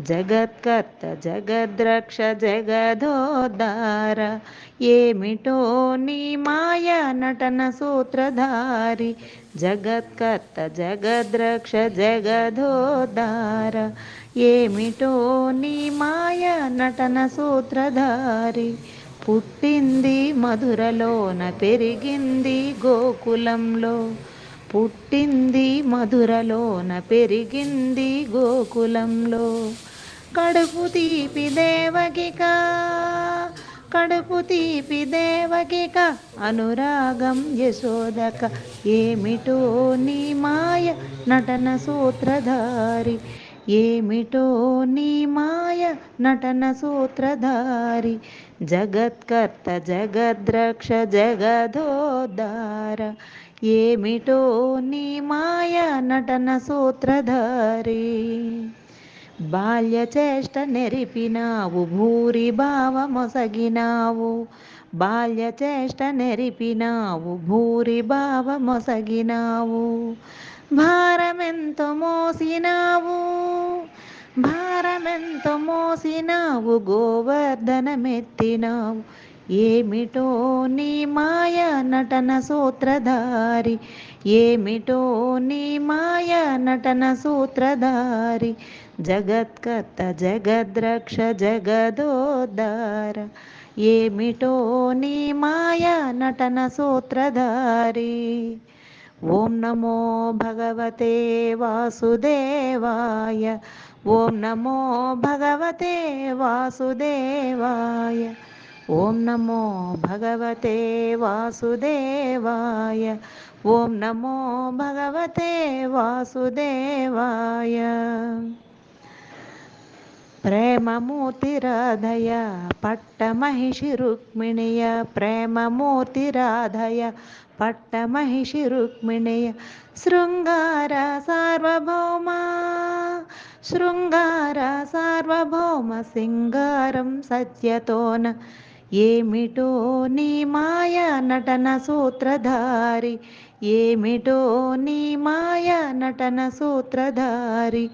జగత్కర్త జగద్రక్ష జగదోద్ధార ఏమిటో నీ మాయ నటన సూత్రధారి. జగత్కర్త జగద్రక్ష జగదోద్ధార ఏమిటో నీ మాయ నటన సూత్రధారి. పుట్టింది మధురలోన పెరిగింది గోకులంలో. పుట్టింది మధురలోన పెరిగింది గోకులంలో. కడుపు తీపి దేవగిక కడుపు తీపి దేవగిక అనురాగం యశోదక. ఏమిటో నీ మాయ నటన సూత్రధారి. ఏమిటో నీ మాయ నటన సూత్రధారి. జగత్కర్త జగద్రక్ష జగదోద్ధార ఏమిటో నీ మాయ నటన సూత్రధారి. బాల్య చేష్ట నెరిపినావు భూరి భావ మొసగినావు. బాల్య చేష్ట నెరిపినావు భూరి భావ మొసగినావు. భారమెంత మోసినావు భారమెంత మోసినావు గోవర్ధనమెత్తినావు. ఏమిటో నీ మాయ నటన సూత్రధారి ఏమిటో నీ మాయ నటన సూత్రధారి జగత్కర్త జగద్రక్ష జగదోద్ధార. ఏమిటో నీ మాయ నటన సూత్రధారి? ఓం నమో భగవతే వాసుదేవాయ. ఓం నమో భగవతే వాసుదేవాయ. ఓం నమో భగవతే వాసుదేవాయ. ఓం నమో భగవతే వాసుదేవాయ. ప్రేమమూర్తిరాధయ పట్టమహిషి రుక్మిణియ ప్రేమమూర్తిరాధయ పట్టమహిషి రుక్మిణియ శృంగార సార్వభౌమ శృంగార సార్వభౌమ సింగారం సత్యతోన ఏమిటో నీ మాయ నటన సూత్రధారి? ఏమిటో నీ మాయ నటన సూత్రధారి?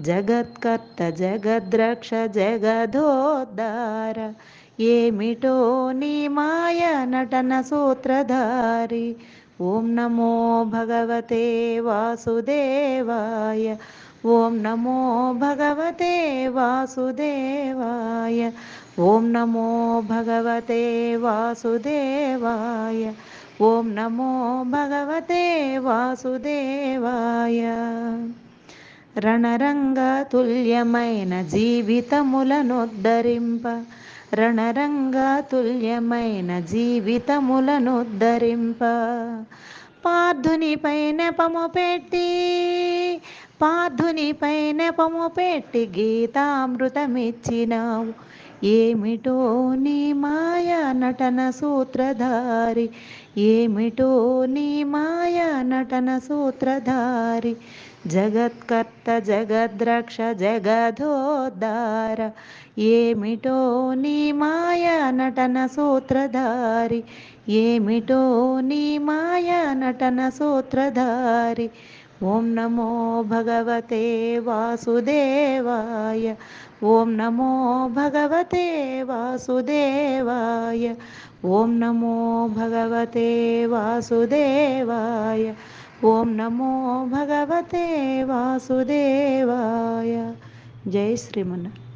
జగత్కర్త జగద్రక్ష జగదోద్ధార. ఏమిటో నీ మాయ నటన సూత్రధారి? ఓం నమో భగవతే వాసుదేవాయ. ఓం నమో భగవతే వాసుదేవాయ. ఓం నమో భగవతే వాసుదేవాయ. ఓం నమో భగవతే వాసుదేవాయ. రణరంగ తుల్యమైన జీవితములనుద్ధరింప. రణరంగ తుల్యమైన జీవితములనొద్దరింప పార్థునిపై నెపము పెట్టి పార్థునిపై నెపము పెట్టి గీతామృతమిచ్చినావు. ఏమిటో నీ మాయా నటన సూత్రధారి? ఏమిటో నీ మాయా నటన సూత్రధారి? జగత్కర్త జగద్రక్ష జగధోద్ధార ఏమిటో నీ మాయా నటన సూత్రధారి? ఏమిటో నీ మాయా నటన సూత్రధారి? ఓం నమో భగవతే వాసుదేవాయ ఓం నమో భగవతే వాసుదేవాయ ఓం నమో భగవతే వాసుదేవాయ ఓం నమో భగవతే వాసుదేవాయ జై శ్రీమన్నారాయణ